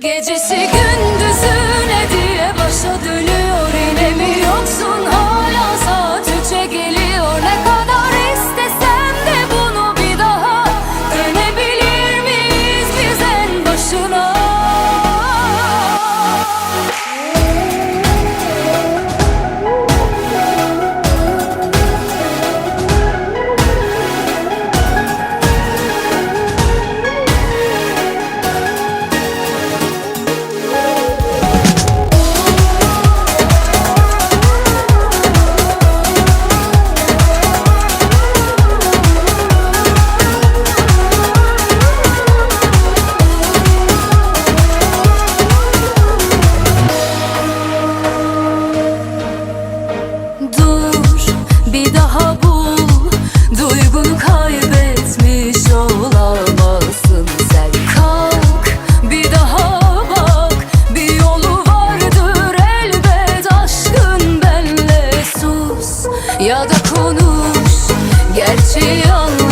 Gecesi gündüzü ne diye başa konuş. Gerçeği anla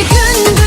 gün